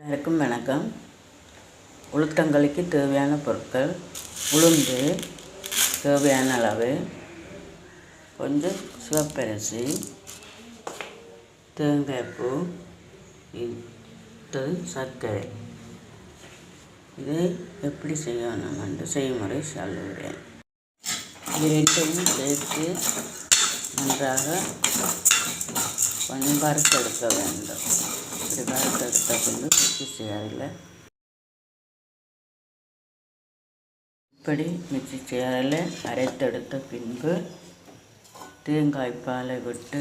எல்லாருக்கும் வணக்கம். உளுத்தங்களிக்கு தேவையான பொருட்கள் உளுந்து தேவையான அளவு. கொஞ்சம் சிவப்பரிசி தேங்காய்ப்பூ இது சர்க்கரை. இது எப்படி செய்யணும் என்று செய்முறை சொல்லுகிறேன். இது ரெண்டையும் சேர்த்து நன்றாக கொஞ்சம் வறுத்தெடுக்க வேண்டும். இப்படி வறுத்தெடுத்த பின்பு மிக்சி சேரில். இப்படி மிக்சி சேரில். அரைத்தெடுத்த பின்பு தேங்காய் பாலை விட்டு